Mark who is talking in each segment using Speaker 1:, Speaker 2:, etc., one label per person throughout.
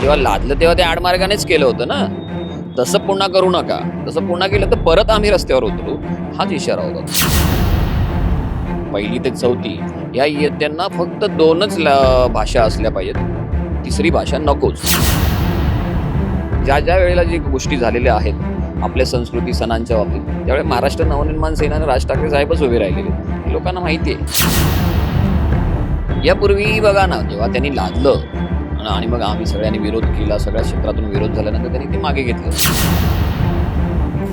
Speaker 1: जेव्हा लादलं तेव्हा ते आडमार्गानेच केलं होतं ना? तसं पुन्हा करू नका. तसं पुन्हा केलं तर परत आम्ही रस्त्यावर उतरू हाच इशारा होता. पहिली ते चौथी या इयत्तांना फक्त दोनच भाषा असल्या पाहिजेत. तिसरी भाषा नकोच. ज्या ज्या वेळेला जी गोष्टी झालेल्या आहेत आपल्या संस्कृती सणांच्या बाबतीत त्यावेळी महाराष्ट्र नवनिर्माण सेना आणि राज ठाकरे साहेबच उभे राहिलेले. लोकांना माहिती आहे यापूर्वी बघा ना जेव्हा त्यांनी लादलं आणि- आणि मग आम्ही सगळ्यांनी विरोध केला सगळ्या क्षेत्रातून विरोध झाल्यानंतर त्यांनी ते मागे घेतलं.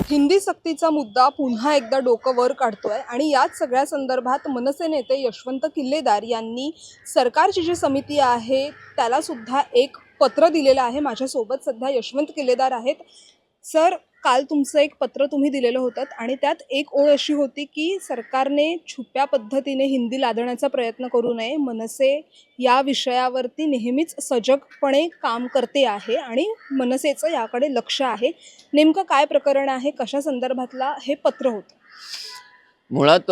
Speaker 2: हिंदी सक्तीचा मुद्दा पुन्हा एकदा डोकं वर काढतोय आणि याच सगळ्या संदर्भात मनसे नेते यशवंत किल्लेदार यांनी सरकारची जी समिती आहे त्याला सुद्धा एक पत्र दिलेलं आहे. माझ्यासोबत सध्या यशवंत किल्लेदार आहेत. सर काल तुमचं एक पत्र तुम्ही दिलेलं होतं आणि त्यात एक ओळ अशी होती की सरकारने छुप्या पद्धतीने हिंदी लादण्याचा प्रयत्न करू नये. मनसे या विषयावरती नेहमीच सजगपणे काम करते आहे आणि मनसेचं याकडे लक्ष आहे. नेमकं काय प्रकरण आहे? कशा संदर्भातला हे पत्र होतं?
Speaker 1: मुळात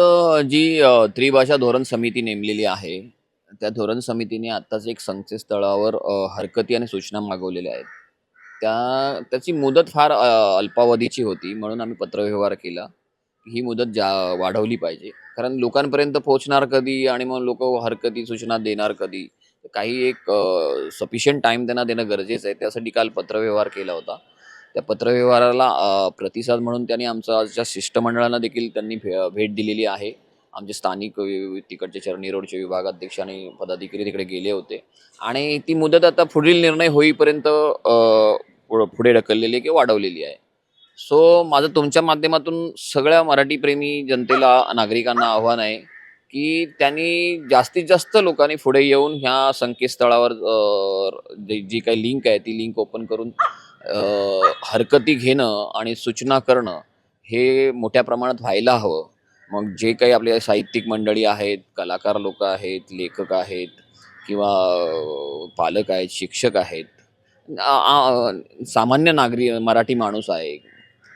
Speaker 1: जी त्रिभाषा धोरण समिती नेमलेली आहे त्या धोरण समितीने आत्ताच एक संकेतस्थळावर हरकती आणि सूचना मागवलेल्या आहेत. त्या त्याची मुदत फार अल्पावधीची होती म्हणून आम्ही पत्रव्यवहार केला. ही मुदत जा वाढवली पाहिजे. कारण लोकांपर्यंत पोहोचणार कधी आणि मग लोक हरकती सूचना देणार कधी? काही एक सफिशियंट टाईम त्यांना देणं गरजेचं आहे. त्यासाठी काल पत्रव्यवहार केला होता. त्या पत्रव्यवहाराला प्रतिसाद म्हणून त्यांनी आमचा आजच्या शिष्टमंडळांना देखील त्यांनी भे भेट दिलेली आहे. आमचे स्थानिक तिकडचे चरणी रोडचे विभागाध्यक्ष आणि पदाधिकारी तिकडे गेले होते. आणि ती मुदत आता पुढील निर्णय होईपर्यंत पुढ- पुढे ढकललेली आहे किंवा वाढवलेली आहे. सो माझं तुमच्या माध्यमातून सगळ्या मराठीप्रेमी जनतेला नागरिकांना आव्हान आहे की त्यांनी जास्तीत जास्त लोकांनी पुढे येऊन ह्या संकेतस्थळावर जी काही लिंक आहे ती लिंक ओपन करून हरकती घेणं आणि सूचना करणं हे मोठ्या प्रमाणात व्हायला हवं. मग जे काही आपले साहित्यिक मंडळी आहेत कलाकार लोक आहेत लेखक आहेत किंवा पालक आहेत शिक्षक आहेत सामान्य नागरी मराठी माणूस आहे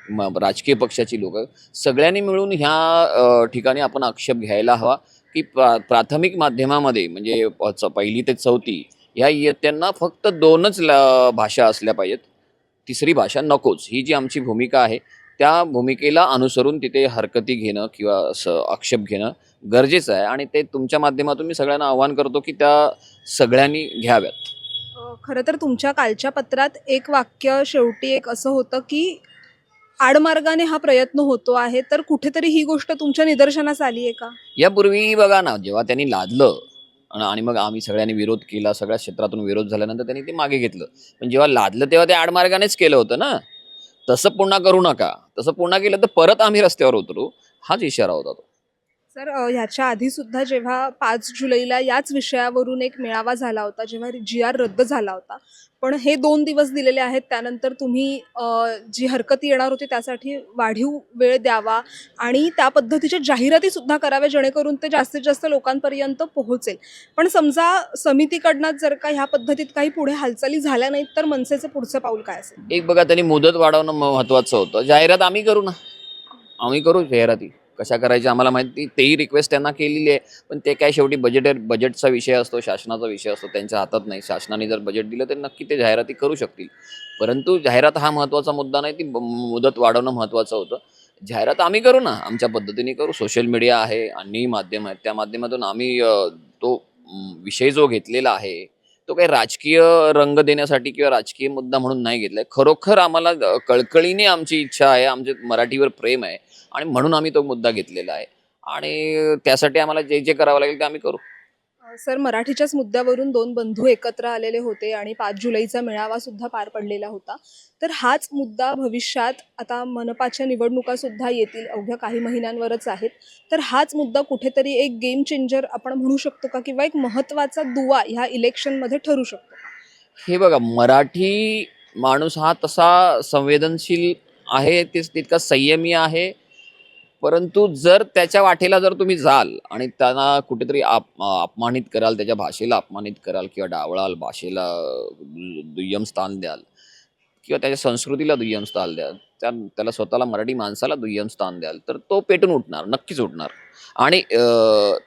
Speaker 1: म- राजकीय पक्षाची लोक सगळ्यांनी मिळून ह्या ठिकाणी आपण आक्षेप घ्यायला हवा की प्रा प्राथमिक माध्यमामध्ये म्हणजे च- पहिली ते चौथी ह्या इयत्त्यांना फक्त दोनच ल भाषा असल्या पाहिजेत. तिसरी भाषा नकोच. ही जी आमची भूमिका आहे त्या भूमिकेला अनुसरून तिथे हरकती घेणं किंवा असं आक्षेप घेणं गरजेचं आहे. आणि ते तुमच्या माध्यमातून मी सगळ्यांना आवाहन करतो की त्या सगळ्यांनी घ्याव्यात.
Speaker 2: खरं तर तुमच्या कालच्या पत्रात एक वाक्य शेवटी एक असं होतं की आडमार्गाने हा प्रयत्न होतो आहे तर कुठेतरी ही गोष्ट तुमच्या निदर्शनास आली आहे का?
Speaker 1: यापूर्वी बघा ना जेव्हा त्यांनी लादलं आणि मग आम्ही सगळ्यांनी विरोध केला सगळ्या क्षेत्रातून विरोध झाल्यानंतर त्यांनी ते मागे घेतलं. पण जेव्हा लादलं तेव्हा ते आडमार्गानेच केलं होतं ना. तसं पुन्हा करू नका. तसं पुन्हा केलं तर परत आम्ही रस्त्यावर उतरू. हाच इशारा होता तो.
Speaker 2: सर ह्याच्या आधी सुद्धा जेव्हा पाच जुलैला याच विषयावरून एक मेळावा झाला होता जेव्हा जी आर रद्द झाला होता पण हे दोन दिवस दिलेले आहेत त्यानंतर तुम्ही जी हरकती येणार होती त्यासाठी वाढीव वेळ द्यावा आणि त्या पद्धतीच्या जाहिराती सुद्धा कराव्या जेणेकरून ते जास्तीत जास्त लोकांपर्यंत पोहोचेल. पण समजा समितीकडनं जर का ह्या पद्धतीत काही पुढे हालचाली झाल्या नाहीत तर मनसेचं पुढचं पाऊल काय असेल?
Speaker 1: एक बघा त्यांनी मुदत वाढवणं महत्वाचं होतं. जाहिरात आम्ही करू ना. आम्ही करू जाहिराती. कशा करायच्या आम्हाला माहिती तेही रिक्वेस्ट त्यांना केलेली आहे. पण ते काय शेवटी बजेट बजेटचा विषय असतो शासनाचा विषय असतो त्यांच्या हातात नाही. शासनाने जर बजेट दिलं तर नक्की ते जाहिराती करू शकतील. परंतु जाहिरात हा महत्त्वाचा मुद्दा नाही ती मुदत वाढवणं महत्त्वाचं होतं. जाहिरात आम्ही करू ना आमच्या पद्धतीने करू. सोशल मीडिया आहे आणि माध्यम आहेत. त्या माध्यमातून आम्ही तो विषय जो घेतलेला आहे तो काही राजकीय रंग देण्यासाठी किंवा राजकीय मुद्दा म्हणून नाही घेतलाय. खरोखर आम्हाला कळकळीने आमची इच्छा आहे आमचे मराठीवर प्रेम आहे आणि म्हणून आम्ही तो मुद्दा घेतलेला आहे. आणि त्यासाठी आम्हाला जे जे करावं लागेल ते आम्ही करू.
Speaker 2: सर मराठीच्याच मुद्द्यावरून दोन बंधू एकत्र आलेले होते आणि पाच जुलैचा मेळावा सुद्धा पार पडलेला होता. तर हाच मुद्दा भविष्यात आता मनपाच्या निवडणुका सुद्धा येतील अवघ्या काही महिन्यांवरच आहेत. तर हाच मुद्दा कुठेतरी एक गेम चेंजर आपण म्हणू शकतो का? किंवा एक महत्त्वाचा दुवा ह्या इलेक्शनमध्ये ठरू शकतो
Speaker 1: हे बघा मराठी माणूस हा तसा संवेदनशील आहे तेच तितका संयमी आहे परंतु जर त्याच्या वाटेला जर तुम्ही जाल आणि त्यांना कुठेतरी आप अपमानित कराल त्याच्या भाषेला अपमानित कराल किंवा डावळाल भाषेला दुय्यम स्थान द्याल किंवा त्याच्या संस्कृतीला दुय्यम स्थान द्याल त्या त्याला स्वतःला मराठी माणसाला दुय्यम स्थान द्याल तर तो पेटून उठणार नक्कीच उठणार. आणि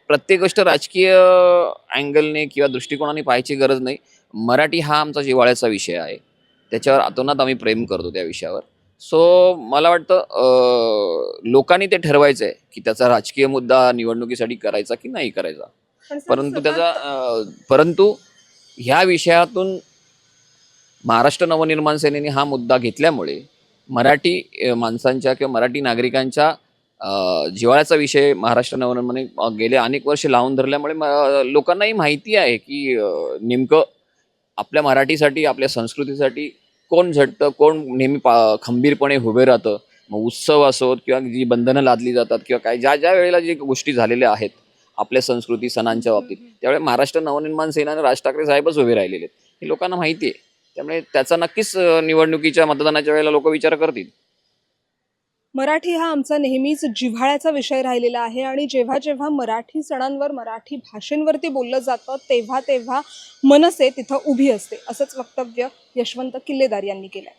Speaker 1: प्रत्येक गोष्ट राजकीय अँगलने किंवा दृष्टिकोनाने पाहायची गरज नाही. मराठी हा आमचा जिव्हाळ्याचा विषय आहे. त्याच्यावर अतोनात आम्ही प्रेम करतो त्या विषयावर. सो मला वाटतं लोकांनी ते ठरवायचं आहे की त्याचा राजकीय मुद्दा निवडणुकीसाठी करायचा की नाही करायचा. परंतु त्याचा परंतु ह्या विषयातून महाराष्ट्र नवनिर्माण सेनेने हा मुद्दा घेतल्यामुळे मराठी माणसांच्या किंवा मराठी नागरिकांच्या अं, जिव्हाळ्याचा विषय महाराष्ट्र नवनिर्माण गेले अनेक वर्ष लावून धरल्यामुळे लोकांनाही माहिती आहे की नेमकं आपल्या मराठीसाठी आपल्या संस्कृतीसाठी कोण झटतं कोण नेहमी पा खंबीरपणे उभे राहतं मग उत्सव असोत किंवा जी बंधनं लादली जातात किंवा काय ज्या ज्या वेळेला जी गोष्टी झालेल्या आहेत आपल्या संस्कृती सणांच्या बाबतीत त्यावेळेला महाराष्ट्र नवनिर्माण सेनाने राज ठाकरे साहेबच उभे राहिलेले आहेत. हे लोकांना माहिती आहे. त्यामुळे त्याचा नक्कीच निवडणुकीच्या मतदानाच्या वेळेला लोक विचार करतील.
Speaker 2: मराठी हा आमचा नेहमीच जिव्हाळ्याचा विषय राहिलेला आहे आणि जेव्हा जेव्हा मराठी सणांवर मराठी भाषेंवरती बोललं जातं तेव्हा तेव्हा मनसे तिथं उभी असते असंच वक्तव्य यशवंत किल्लेदार यांनी केलं